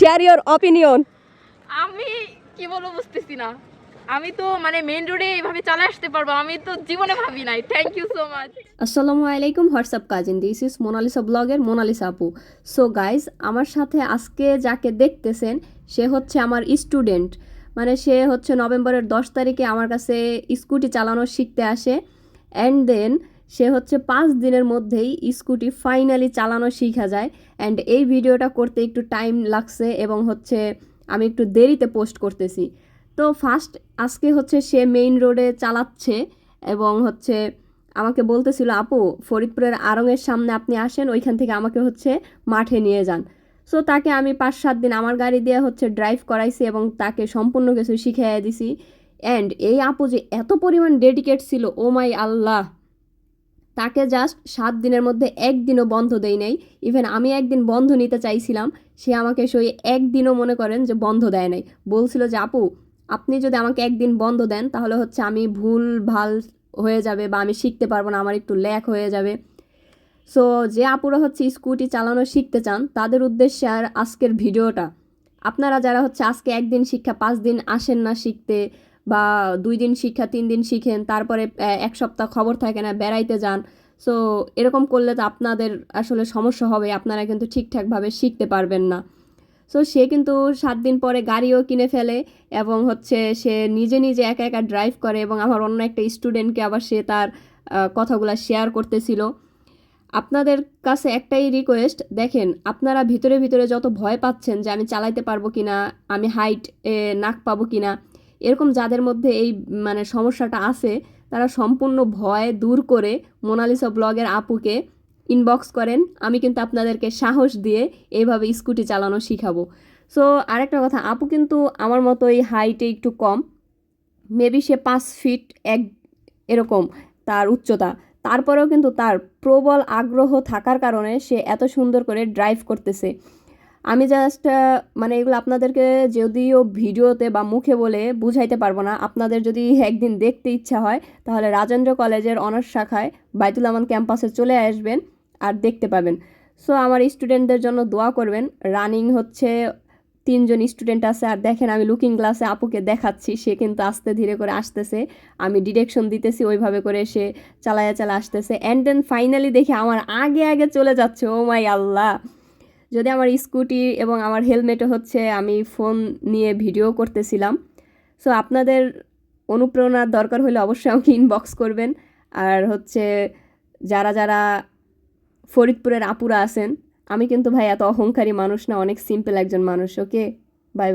Share your opinion আমি কি বলব বুঝতেছি না। আমি তো মানে মেইন রোডে এইভাবে চলে আসতে পারব আমি তো জীবনে ভাবি নাই। থ্যাংক ইউ সো মাচ আসসালামু আলাইকুম WhatsApp cousin this is Monalisa ব্লগের মোনালিসা আপু সো গাইজ আমার সাথে আজকে যাকে দেখতেছেন সে হচ্ছে আমার স্টুডেন্ট মানে সে হচ্ছে নভেম্বরের দশ তারিখে আমার কাছে স্কুটি চালানো শিখতে আসে। অ্যান্ড দেন সে হচ্ছে পাঁচ দিনের মধ্যেই স্কুটি ফাইনালি চালানো শিখা যায়। অ্যান্ড এই ভিডিওটা করতে একটু টাইম লাগছে এবং হচ্ছে আমি একটু দেরিতে পোস্ট করতেছি। তো ফার্স্ট আজকে হচ্ছে সে মেইন রোডে চালাচ্ছে এবং হচ্ছে আমাকে বলতেছিল, আপু, ফরিদপুরের আড়ংয়ের সামনে আপনি আসেন, ওইখান থেকে আমাকে হচ্ছে মাঠে নিয়ে যান। সো তাকে আমি পাঁচ সাত দিন আমার গাড়ি দিয়ে হচ্ছে ড্রাইভ করাইছি এবং তাকে সম্পূর্ণ কিছু শিখিয়ে দিছি। অ্যান্ড এই আপু যে এত পরিমাণ ডেডিকেট ছিল ও মাই আল্লাহ তাকে জাস্ট সাত দিনের মধ্যে একদিনও বন্ধ দেই নাই। ইভেন আমি একদিন বন্ধ নিতে চাইছিলাম, সে আমাকে সই একদিনও মনে করেন যে বন্ধ দেয় নাই। বলছিল যে, আপু, আপনি যদি আমাকে একদিন বন্ধ দেন, তাহলে হচ্ছে আমি ভুল, ভালো হয়ে যাবে বা আমি শিখতে পারব না, আমার একটু ল্যাক হয়ে যাবে। সো যে আপুরা হচ্ছে স্কুটি চালানো শিখতে চান, তাদের উদ্দেশ্যে আর আজকের ভিডিওটা। আপনারা যারা হচ্ছে আজকে একদিন শিক্ষা, পাঁচ দিন আসেন না শিখতে বা দুই দিন শিক্ষা, তিন দিন শিখেন, তারপরে এক সপ্তাহ খবর থাকে না, বেড়াইতে যান। সো, এরকম করলে তো আপনাদের আসলে সমস্যা হবে, আপনারা কিন্তু ঠিকঠাকভাবে শিখতে পারবেন না। সো, সে কিন্তু সাত দিন পরে গাড়িও কিনে ফেলে এবং হচ্ছে সে নিজে নিজে একা একা ড্রাইভ করে এবং আমার অন্য একটা স্টুডেন্টকে আবার সে তার কথাগুলো শেয়ার করতেছিল। আপনাদের কাছে একটাই রিকোয়েস্ট দেখেন, আপনারা ভিতরে ভিতরে যত ভয় পাচ্ছেন যে আমি চালাইতে পারব কিনা, আমি হাইট নাক পাবো কিনা এরকম যাদের মধ্যে এই মানে সমস্যাটা আছে, তারা সম্পূর্ণ ভয় দূর করে মোনালিসা ব্লগের আপুকে ইনবক্স করেন। আমি কিন্তু আপনাদেরকে সাহস দিয়ে এইভাবে স্কুটি চালানো শিখাবো। সো আরেকটা কথা, আপু কিন্তু আমার মতো এই হাইটে একটু কম। মেবি সে পাঁচ ফিট এক, এরকম তার উচ্চতা। তারপরেও কিন্তু তার প্রবল আগ্রহ থাকার কারণে সে এত সুন্দর করে ড্রাইভ করতেছে। আমি জাস্ট মানে এগুলো আপনাদেরকে যদিও ভিডিওতে বা মুখে বলে বুঝাইতে পারব না, আপনাদের যদি একদিন দেখতে ইচ্ছা হয়, তাহলে রাজেন্দ্র কলেজের অনার্স শাখায় বাইতুল আমান ক্যাম্পাসে চলে আসবেন আর দেখতে পাবেন। সো আমার স্টুডেন্টদের জন্য দোয়া করবেন রানিং হচ্ছে, তিনজন স্টুডেন্ট আছে, আর দেখেন আমি লুকিং গ্লাসে আপুকে দেখাচ্ছি, সে কিন্তু আস্তে ধীরে করে আসতেছে, আমি ডিরেকশন দিতেছি, ওইভাবে করে সে চালায়া চালা আসতেছে। অ্যান্ড দেন ফাইনালি দেখি আমার আগে আগে চলে যাচ্ছে ও মাই আল্লাহ! যদি আমার স্কুটি এবং আমার হেলমেটও হচ্ছে, আমি ফোন নিয়ে ভিডিও করতেছিলাম। সো আপনাদের অনুপ্রেরণার দরকার হলে অবশ্যই আমাকে ইনবক্স করবেন। আর হচ্ছে, যারা যারা ফরিদপুরের আপুরা আছেন, আমি কিন্তু ভাই এত অহংকারী মানুষ না, অনেক সিম্পল একজন মানুষ ওকে বাই বাই